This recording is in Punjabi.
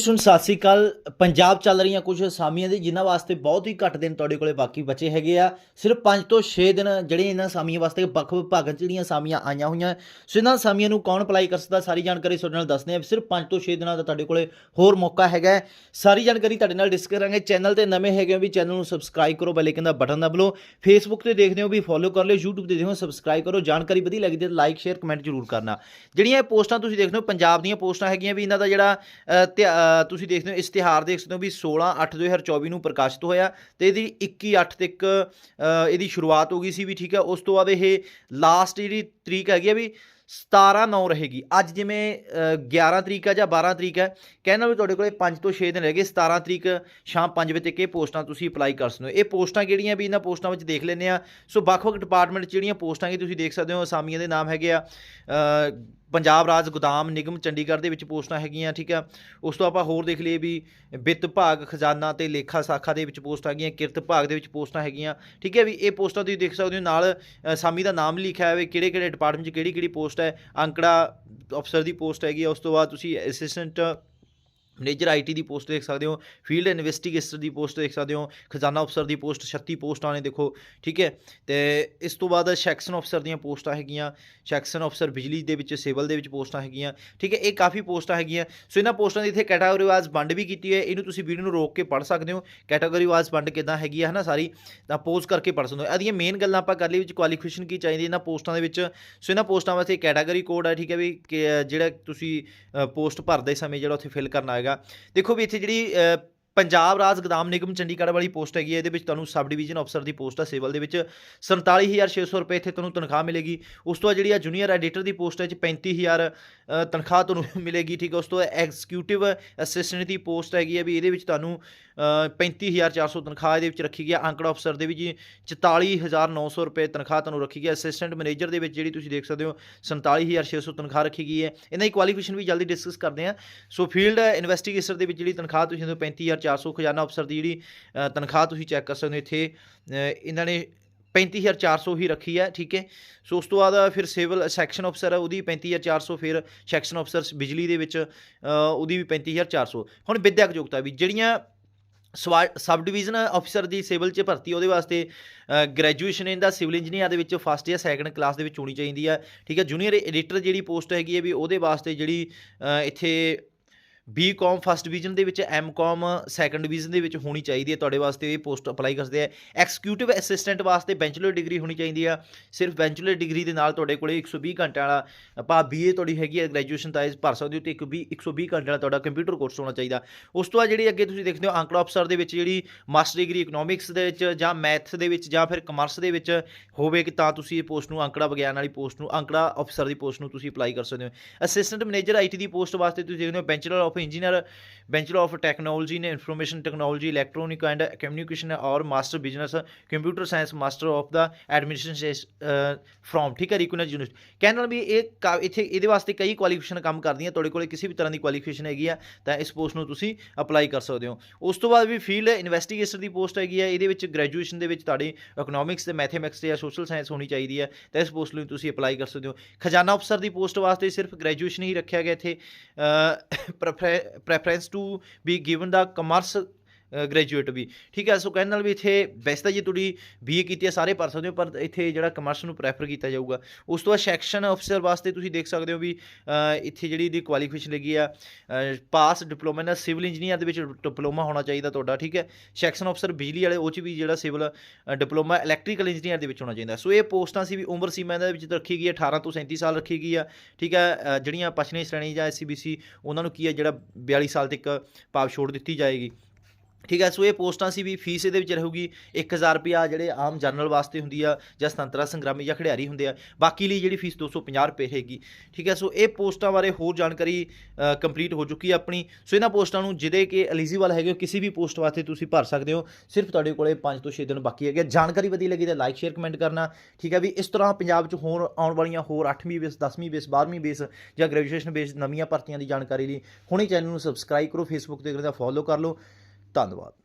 ਸੁਣ ਸਤਿ ਸ੍ਰੀ ਅਕਾਲ। ਪੰਜਾਬ ਚੱਲ ਰਹੀਆਂ ਕੁਝ ਅਸਾਮੀਆਂ ਦੀ ਜਿਨ੍ਹਾਂ ਵਾਸਤੇ ਬਹੁਤ ਹੀ ਘੱਟ ਦਿਨ ਤੁਹਾਡੇ ਕੋਲੇ ਬਾਕੀ ਬਚੇ ਹੈਗੇ ਆ। ਸਿਰਫ 5 ਤੋਂ 6 ਦਿਨ ਜਿਹੜੇ ਇਹਨਾਂ ਅਸਾਮੀਆਂ ਵਾਸਤੇ ਵੱਖ ਵਿਭਾਗਾਂ 'ਚ ਜਿਹੜੀਆਂ ਅਸਾਮੀਆਂ ਆਈਆਂ ਹੋਈਆਂ। ਸੋ ਇਹਨਾਂ ਅਸਾਮੀਆਂ ਨੂੰ ਕੌਣ ਅਪਲਾਈ ਕਰ ਸਕਦਾ ਸਾਰੀ ਜਾਣਕਾਰੀ ਤੁਹਾਡੇ ਨਾਲ ਦੱਸਦੇ ਆ ਸਿਰਫ 5 ਤੋਂ 6 ਦਿਨਾਂ ਦਾ ਤੁਹਾਡੇ ਕੋਲੇ ਹੋਰ ਮੌਕਾ ਹੈਗਾ ਸਾਰੀ ਜਾਣਕਾਰੀ ਤੁਹਾਡੇ ਨਾਲ ਡਿਸਕਸ ਕਰਾਂਗੇ। ਚੈਨਲ ਤੇ ਨਵੇਂ ਹੈਗੇ ਹੋ ਵੀ ਚੈਨਲ ਨੂੰ ਸਬਸਕ੍ਰਾਈਬ ਕਰੋ ਬੈਲ ਆਈਕਨ ਦਾ ਬਟਨ ਦਬਾ ਲਓ। ਫੇਸਬੁੱਕ ਤੇ ਦੇਖਦੇ ਹੋ ਵੀ ਫੋਲੋ ਕਰ ਲਿਓ YouTube ਤੇ ਦੇਖਦੇ ਹੋ ਸਬਸਕ੍ਰਾਈਬ ਕਰੋ। ਜਾਣਕਾਰੀ ਵਧੀਆ ਲੱਗਦੀ ਹੈ ਲਾਈਕ ਸ਼ੇਅਰ ਕਮੈਂਟ ਜ਼ਰੂਰ ਕਰਨਾ। ਜਿਹੜੀਆਂ ਇਹ ਪੋਸਟਾਂ ਤੁਸੀਂ ਦੇਖਦੇ ਹੋ ਪੰਜਾਬ ਦੀਆਂ ਪੋਸਟਾਂ ਹੈਗੀਆਂ ਵੀ ਇਹਨਾਂ ਦਾ ਜਿਹੜਾ ਅ, ਤੁਸੀਂ ਦੇਖਦੇ ਹੋ ਇਸ਼ਤਿਹਾਰ ਦੇਖ ਸਕਦੇ ਹੋ ਵੀ 16 8 2024 ਨੂੰ ਪ੍ਰਕਾਸ਼ਿਤ ਹੋਇਆ ਤੇ ਇਹਦੀ 21 8 ਤੱਕ ਇਹਦੀ ਸ਼ੁਰੂਆਤ ਹੋ ਗਈ ਸੀ ਵੀ ਠੀਕ ਹੈ ਉਸ ਤੋਂ ਬਾਅਦ ਇਹ ਲਾਸਟ ਜਿਹੜੀ ਤਰੀਕ ਹੈਗੀ ਆ ਵੀ 17 9 ਰਹੇਗੀ। ਅੱਜ ਜਿਵੇਂ ਅ, 11 ਤਰੀਕ ਆ ਜਾਂ 12 ਤਰੀਕ ਹੈ ਕਹਿਣਾ ਵੀ ਤੁਹਾਡੇ ਕੋਲੇ 5 ਤੋਂ 6 ਦਿਨ ਰਹਿ ਗਏ 17 ਤਰੀਕ ਸ਼ਾਮ 5 ਵਜੇ ਤੱਕ ਇਹ ਪੋਸਟਾਂ ਤੁਸੀਂ ਅਪਲਾਈ ਕਰ ਸਕਦੇ ਹੋ। ਇਹ ਪੋਸਟਾਂ ਕਿਹੜੀਆਂ ਵੀ ਇਹਨਾਂ ਪੋਸਟਾਂ ਵਿੱਚ ਦੇਖ ਲੈਂਦੇ ਆ ਸੋ ਵੱਖ-ਵੱਖ ਡਿਪਾਰਟਮੈਂਟ 'ਚ ਜਿਹੜੀਆਂ ਪੋਸਟਾਂ ਕਿ ਤੁਸੀਂ ਦੇਖ ਸਕਦੇ ਹੋ ਅਸਾਮੀਆਂ ਦੇ ਨਾਮ ਹੈਗੇ ਆ ਪੰਜਾਬ ਰਾਜ ਗੋਦਾਮ ਨਿਗਮ ਚੰਡੀਗੜ੍ਹ ਦੇ ਵਿੱਚ ਪੋਸਟਾਂ ਹੈਗੀਆਂ, ਠੀਕ ਆ। ਉਸ ਤੋਂ ਆਪਾਂ ਹੋਰ ਦੇਖ ਲਈਏ ਵੀ ਵਿੱਤ ਭਾਗ, ਖਜ਼ਾਨਾ ਤੇ ਲੇਖਾ ਸਾਖਾ ਦੇ ਵਿੱਚ ਪੋਸਟਾਂ ਹੈਗੀਆਂ ਕਿਰਤ ਭਾਗ ਦੇ ਵਿੱਚ ਪੋਸਟਾਂ ਹੈਗੀਆਂ, ਠੀਕ ਹੈ ਵੀ ਇਹ ਪੋਸਟਾਂ ਤੁਸੀਂ ਦੇਖ ਸਕਦੇ ਹੋ, ਨਾਲ ਸਾਮੀ ਦਾ ਨਾਮ ਲਿਖਿਆ ਹੋਇਆ ਵੀ ਕਿਹੜੇ ਕਿਹੜੇ ਡਿਪਾਰਟਮੈਂਟ 'ਚ ਕਿਹੜੀ ਕਿਹੜੀ ਪੋਸਟ ਹੈ, ਅੰਕੜਾ ਅਫਸਰ ਦੀ ਪੋਸਟ ਹੈਗੀ ਆ, ਉਸ ਤੋਂ ਬਾਅਦ ਤੁਸੀਂ ਅਸਿਸਟੈਂਟ ਮੈਨੇਜਰ ਆਈਟੀ ਦੀ ਪੋਸਟ ਦੇਖ ਸਕਦੇ ਹੋ ਫੀਲਡ ਇਨਵੈਸਟੀਗੇਟਰ ਦੀ ਪੋਸਟ ਦੇਖ ਸਕਦੇ ਹੋ ਖਜ਼ਾਨਾ ਅਫਸਰ ਦੀ ਪੋਸਟ 36 ਪੋਸਟਾਂ ਨੇ ਦੇਖੋ ਠੀਕ ਹੈ ਤੇ ਇਸ ਤੋਂ ਬਾਅਦ ਸੈਕਸ਼ਨ ਅਫਸਰ ਦੀਆਂ ਪੋਸਟਾਂ ਹੈਗੀਆਂ ਸੈਕਸ਼ਨ ਅਫਸਰ ਬਿਜਲੀ ਦੇ ਵਿੱਚ ਸਿਵਲ ਦੇ ਵਿੱਚ ਪੋਸਟਾਂ ਹੈਗੀਆਂ ਠੀਕ ਹੈ ਇਹ ਕਾਫੀ ਪੋਸਟਾਂ ਹੈਗੀਆਂ ਸੋ ਇਹਨਾਂ ਪੋਸਟਾਂ ਦੀ ਇੱਥੇ ਕੈਟਾਗਰੀ ਵਾਈਜ਼ ਵੰਡ ਵੀ ਕੀਤੀ ਹੈ ਇਹਨੂੰ ਤੁਸੀਂ ਵੀਡੀਓ ਨੂੰ ਰੋਕ ਕੇ ਪੜ੍ਹ ਸਕਦੇ ਹੋ ਕੈਟਾਗਰੀ ਵਾਈਜ਼ ਵੰਡ ਕਿਦਾਂ ਹੈਗੀ ਹੈ ਹਨਾ ਸਾਰੀ ਤਾਂ ਪੋਜ਼ ਕਰਕੇ ਪੜ੍ਹ ਸਕਦੇ ਹੋ ਇਹਦੀਆਂ ਮੇਨ ਗੱਲਾਂ ਆਪਾਂ ਕਰ ਲਈ ਵਿੱਚ ਕੁਆਲੀਫਿਕੇਸ਼ਨ ਕੀ ਚਾਹੀਦੀ ਇਹਨਾਂ ਪੋਸਟਾਂ ਦੇ ਵਿੱਚ ਸੋ ਇਹਨਾਂ ਪੋਸਟਾਂ ਵਾਸਤੇ ਕੈਟਾਗਰੀ ਕੋਡ ਹੈ ਠੀਕ ਹੈ ਵੀ ਕਿ, ਜਿਹੜਾ ਤੁਸੀਂ ਪੋਸਟ ਭਰਦੇ ਸਮੇਂ ਜਿਹੜਾ ਉੱਥੇ ਫਿਲ ਕਰਨਾ ਹੈਗਾ ਦੇਖੋ ਵੀ ਇੱਥੇ ਜਿਹੜੀ ਅ, ਪੰਜਾਬ ਰਾਜ ਗੋਦਾਮ ਨਿਗਮ ਚੰਡੀਗੜ੍ਹ ਵਾਲੀ ਪੋਸਟ ਹੈਗੀ ਹੈ ਇਹਦੇ ਵਿੱਚ ਤੁਹਾਨੂੰ ਸਬ ਡਿਵੀਜ਼ਨ ਅਫਸਰ ਦੀ ਪੋਸਟ ਹੈ ਸਿਵਲ ਦੇ ਵਿੱਚ। 47600 ਰੁਪਏ ਇੱਥੇ ਤੁਹਾਨੂੰ ਤਨਖਾਹ ਮਿਲੇਗੀ। ਉਸ ਤੋਂ ਬਾਅਦ ਜਿਹੜੀ ਆ ਜੂਨੀਅਰ ਐਡੀਟਰ ਦੀ ਪੋਸਟ ਹੈ ਚ 35000 ਅ, ਤਨਖਾਹ ਤੁਹਾਨੂੰ ਮਿਲੇਗੀ ਠੀਕ ਹੈ। ਉਸ ਤੋਂ ਬਾਅਦ ਐਗਜ਼ੀਕਿਊਟਿਵ ਅਸਿਸਟੈਂਟ ਦੀ ਪੋਸਟ ਹੈਗੀ ਹੈ ਵੀ ਇਹਦੇ ਵਿੱਚ ਤੁਹਾਨੂੰ ਅ, 35400 ਤਨਖਾਹ ਇਹਦੇ ਵਿੱਚ ਰੱਖੀ ਗਈ ਹੈ। ਅੰਕੜਾ ਅਫਸਰ ਦੇ ਵਿੱਚ ਜੀ 44900 ਰੁਪਏ ਤਨਖਾਹ ਤੁਹਾਨੂੰ ਰੱਖੀ ਗਈ ਹੈ। ਅਸਿਸਟੈਂਟ ਮੈਨੇਜਰ ਦੇ ਵਿੱਚ ਜਿਹੜੀ ਤੁਸੀਂ ਦੇਖ ਸਕਦੇ ਹੋ 47600 ਤਨਖਾਹ ਰੱਖੀ ਗਈ ਹੈ। ਇਹਨਾਂ ਦੀ ਕੁਆਲੀਫਿਕੇਸ਼ਨ ਵੀ ਜਲਦੀ ਡਿਸਕਸ ਕਰਦੇ ਹਾਂ। ਸੋ ਫੀਲਡ ਇਨਵੈਸਟੀਗੇਟਰ ਦੇ ਵਿੱਚ ਜਿਹੜੀ ਤਨਖਾਹ ਤੁਸੀਂ ਦਿੰਦੇ ਹੋ 35400 ਖਜ਼ਾਨਾ ਅਫਸਰ ਦੀ ਜਿਹੜੀ ਤਨਖਾਹ ਤੁਸੀਂ ਚੈੱਕ ਕਰ ਸਕਦੇ ਹੋ ਇੱਥੇ ਇਹਨਾਂ ਨੇ 35400 ਹੀ ਰੱਖੀ ਹੈ, ਠੀਕ ਹੈ। ਸੋ ਉਸ ਤੋਂ ਬਾਅਦ ਫਿਰ ਸਿਵਲ ਸੈਕਸ਼ਨ ਅਫਸਰ ਹੈ, ਉਹਦੀ 35400 ਫਿਰ ਸੈਕਸ਼ਨ ਅਫਸਰ ਬਿਜਲੀ ਦੇ ਵਿੱਚ ਉਹਦੀ ਵੀ 35400 ਹੁਣ ਵਿਦਿਅਕ ਯੋਗਤਾ ਵੀ ਜਿਹੜੀਆਂ ਸਵਾ- ਸਬ ਡਿਵੀਜ਼ਨ ਅਫਸਰ ਦੀ ਸਿਵਲ 'ਚ ਭਰਤੀ, ਉਹਦੇ ਵਾਸਤੇ ਗ੍ਰੈਜੂਏਸ਼ਨ ਇਹਦਾ ਸਿਵਲ ਇੰਜੀਨੀਅਰ ਦੇ ਵਿੱਚ ਫਸਟ ਜਾਂ ਸੈਕੰਡ ਕਲਾਸ ਦੇ ਵਿੱਚ ਹੋਣੀ ਚਾਹੀਦੀ ਹੈ, ਠੀਕ ਹੈ। ਜੂਨੀਅਰ ਐਡੀਟਰ ਜਿਹੜੀ ਪੋਸਟ ਹੈਗੀ ਹੈ ਵੀ ਉਹਦੇ ਵਾਸਤੇ ਜਿਹੜੀ ਇੱਥੇ ਬੀਕਾਮ ਫਸਟ ਡਿਵੀਜ਼ਨ ਦੇ ਵਿੱਚ ਐਮਕਾਮ ਸੈਕੰਡ ਡਿਵੀਜ਼ਨ ਦੇ ਵਿੱਚ ਹੋਣੀ ਚਾਹੀਦੀ ਹੈ। ਤੁਹਾਡੇ ਵਾਸਤੇ ਇਹ ਪੋਸਟ ਅਪਲਾਈ ਕਰਦੇ ਆ। ਐਕਸੀਕਿਊਟਿਵ ਅਸਿਸਟੈਂਟ ਵਾਸਤੇ ਬੈਚਲਰ ਡਿਗਰੀ ਹੋਣੀ ਚਾਹੀਦੀ ਆ। ਸਿਰਫ ਬੈਚਲਰ ਡਿਗਰੀ ਦੇ ਨਾਲ ਤੁਹਾਡੇ ਕੋਲੇ 120 ਘੰਟਿਆਂ ਵਾਲਾ, ਆਪਾਂ ਬੀਏ ਤੁਹਾਡੀ ਹੈਗੀ ਹੈ ਗ੍ਰੈਜੂਏਸ਼ਨ ਤਾਂ ਇਹ ਭਰ ਸਕਦੇ ਹੋ ਤੇ ਇੱਕ ਵੀ 120 ਘੰਟੇ ਵਾਲਾ ਤੁਹਾਡਾ ਕੰਪਿਊਟਰ ਕੋਰਸ ਹੋਣਾ ਚਾਹੀਦਾ। ਉਸ ਤੋਂ ਬਾਅਦ ਜਿਹੜੀ ਅੱਗੇ ਤੁਸੀਂ ਦੇਖਦੇ ਹੋ, ਅੰਕੜਾ ਅਫਸਰ ਦੇ ਵਿੱਚ ਜਿਹੜੀ ਮਾਸਟਰ ਡਿਗਰੀ ਇਕਨੋਮਿਕਸ ਦੇ ਵਿੱਚ ਜਾਂ ਮੈਥ ਦੇ ਵਿੱਚ ਜਾਂ ਫਿਰ ਕਮਰਸ ਦੇ ਵਿੱਚ ਹੋਵੇ ਕਿ ਤਾਂ ਤੁਸੀਂ ਇਹ ਪੋਸਟ ਨੂੰ ਅੰਕੜਾ ਵਿਗਿਆਨ ਵਾਲੀ ਪੋਸਟ ਨੂੰ, ਅੰਕੜਾ ਅਫਸਰ ਦੀ ਪੋਸਟ ਨੂੰ ਤੁਸੀਂ ਅਪਲਾਈ ਕਰ ਸਕਦੇ ਹੋ। ਅਸਿਸਟੈਂਟ ਮੈਨੇਜਰ ਆਈਟੀ ਦੀ ਪੋਸਟ ਵਾਸਤੇ ਤੁਸੀਂ ਦੇਖਦੇ ਹੋ bachelor of engineer bachelor of technology ਨੇ information technology electronic and communication ਔਰ master business computer science master of the administration from ਠੀਕ ਹੈ ਰਿਕਗਨਾਈਜ਼ਡ ਯੂਨੀਵਰਸਿਟੀ ਕਹਿਣ ਨਾਲ ਵੀ ਇਹ ਇੱਥੇ, ਇਹਦੇ ਵਾਸਤੇ ਕਈ ਕੁਆਲੀਫਿਕੇਸ਼ਨ ਕੰਮ ਕਰਦੀਆਂ, ਤੁਹਾਡੇ ਕੋਲੇ ਕਿਸੇ ਵੀ ਤਰ੍ਹਾਂ ਦੀ ਕੁਆਲੀਫਿਕੇਸ਼ਨ ਹੈਗੀ ਆ, ਤਾਂ ਇਸ ਪੋਸਟ ਨੂੰ ਤੁਸੀਂ ਅਪਲਾਈ ਕਰ ਸਕਦੇ ਹੋ। ਉਸ ਤੋਂ ਬਾਅਦ ਵੀ ਫੀਲਡ ਇਨਵੈਸਟੀਗੇਟਰ ਦੀ ਪੋਸਟ ਹੈਗੀ ਆ, ਇਹਦੇ ਵਿੱਚ ਗ੍ਰੈਜੂਏਸ਼ਨ ਦੇ ਵਿੱਚ ਤੁਹਾਡੀ ਇਕਨੋਮਿਕਸ ਤੇ ਮੈਥਮੈਟਿਕਸ ਜਾਂ ਸੋਸ਼ਲ ਸਾਇੰਸ ਹੋਣੀ ਚਾਹੀਦੀ ਹੈ ਤਾਂ ਇਸ ਪੋਸਟ ਲਈ ਤੁਸੀਂ ਅਪਲਾਈ ਕਰ ਸਕਦੇ ਹੋ। ਖਜ਼ਾਨਾ ਅਫਸਰ ਦੀ ਪੋਸਟ ਵਾਸਤੇ ਸਿਰਫ ਗ੍ਰੈਜੂਏਸ਼ਨ ਹੀ ਰੱਖਿਆ ਗਿਆ ਇੱਥੇ ਪ੍ਰੈਫਰੈਂਸ ਟੂ ਬੀ ਗਿਵਨ ਦਾ ਕਮਰਸ ਗ੍ਰੈਜੂਏਟ ਵੀ। ਠੀਕ ਹੈ, ਸੋ ਕਹਿਣ ਨਾਲ ਵੀ ਇੱਥੇ ਵੈਸੇ ਤਾਂ ਜੇ ਤੁਹਾਡੀ ਬੀਏ ਕੀਤੀ ਹੈ ਸਾਰੇ ਭਰ ਸਕਦੇ ਹੋ, ਪਰ ਇੱਥੇ ਜਿਹੜਾ ਕਮਰਸ ਨੂੰ ਪ੍ਰੈਫਰ ਕੀਤਾ ਜਾਊਗਾ। ਉਸ ਤੋਂ ਬਾਅਦ ਸੈਕਸ਼ਨ ਅਫਸਰ ਵਾਸਤੇ ਤੁਸੀਂ ਦੇਖ ਸਕਦੇ ਹੋ ਵੀ ਇੱਥੇ ਜਿਹੜੀ ਦੀ ਕੁਆਲੀਫਿਕੇਸ਼ਨ ਲੱਗੀ ਆ ਪਾਸ ਡਿਪਲੋਮਾ ਨਾਲ ਸਿਵਲ ਇੰਜੀਨੀਅਰ ਦੇ ਵਿੱਚ ਡਿਪਲੋਮਾ ਹੋਣਾ ਚਾਹੀਦਾ ਤੁਹਾਡਾ, ਠੀਕ ਹੈ। ਸੈਕਸ਼ਨ ਅਫਸਰ ਬਿਜਲੀ ਵਾਲੇ, ਉਹ ਚ ਵੀ ਜਿਹੜਾ ਸਿਵਲ ਡਿਪਲੋਮਾ ਇਲੈਕਟ੍ਰੀਕਲ ਇੰਜੀਨੀਅਰ ਦੇ ਵਿੱਚ ਹੋਣਾ ਚਾਹੀਦਾ। ਸੋ ਇਹ ਪੋਸਟਾਂ ਸੀ ਵੀ ਉਮਰ ਸੀਮਾ ਦੇ ਵਿੱਚ ਰੱਖੀ ਗਈ ਹੈ 18 ਤੋਂ 37 ਸਾਲ ਰੱਖੀ ਗਈ ਆ, ਠੀਕ ਹੈ। ਜਿਹੜੀਆਂ ਪਛੜੀ ਸ਼੍ਰੇਣੀ ਜਾਂ ਐਸਸੀਬੀਸੀ ਉਹਨਾਂ ਨੂੰ ਕੀ ਹੈ, ਜਿਹੜਾ 42 ਸਾਲ ਤੱਕ ਪਾਪ ਛੋੜ ਦਿੱਤੀ ਜਾਏਗੀ। ਠੀਕ ਹੈ, ਸੋ ਇਹ ਪੋਸਟਾਂ ਸੀ ਵੀ ਫੀਸ ਇਹਦੇ ਵਿੱਚ ਰਹੂਗੀ 1000 ਰੁਪਿਆ ਜਿਹੜੇ ਆਮ ਜਨਰਲ ਵਾਸਤੇ ਹੁੰਦੀ ਆ ਜਾਂ ਸੁਤੰਤਰਾ ਸੰਗਰਾਮੀ ਜਾਂ ਖਿਡਾਰੀ ਹੁੰਦੇ ਆ, ਬਾਕੀ ਲਈ ਜਿਹੜੀ ਫੀਸ 250 ਰੁਪਏ ਹੈਗੀ। ਠੀਕ ਹੈ, ਸੋ ਇਹ ਪੋਸਟਾਂ ਬਾਰੇ ਹੋਰ ਜਾਣਕਾਰੀ ਕੰਪਲੀਟ ਹੋ ਚੁੱਕੀ ਹੈ ਆਪਣੀ। ਸੋ ਇਹਨਾਂ ਪੋਸਟਾਂ ਨੂੰ ਜਿਹਦੇ ਕਿ ਐਲੀਜੀਬਲ ਹੈਗੇ ਕਿਸੇ ਵੀ ਪੋਸਟ ਵਾਸਤੇ ਤੁਸੀਂ ਭਰ ਸਕਦੇ ਹੋ। ਸਿਰਫ ਤੁਹਾਡੇ ਕੋਲੇ 5 ਤੋਂ 6 ਦਿਨ ਬਾਕੀ ਹੈਗੇ ਜਾਣਕਾਰੀ ਵਧੀਆ ਲੱਗੀ ਤਾਂ ਲਾਈਕ, ਸ਼ੇਅਰ, ਕਮੈਂਟ ਕਰਨਾ। ਠੀਕ ਹੈ ਵੀ ਇਸ ਤਰ੍ਹਾਂ ਪੰਜਾਬ 'ਚ ਹੋਰ ਆਉਣ ਵਾਲੀਆਂ ਹੋਰ 8ਵੀਂ ਬੇਸ 10ਵੀਂ ਬੇਸ 12ਵੀਂ ਬੇਸ ਜਾਂ ਗ੍ਰੈਜੂਏਸ਼ਨ ਬੇਸ ਨਵੀਆਂ ਭਰਤੀਆਂ ਦੀ ਜਾਣਕਾਰੀ ਲਈ ਹੁਣੇ ਚੈਨਲ ਨੂੰ ਸਬਸਕ੍ਰਾਈਬ ਕਰੋ ਫੇਸਬੁੱਕ ਤੇ ਕਰਦਾ ਫੋਲੋ ਕਰ ਲਓ। ਧੰਨਵਾਦ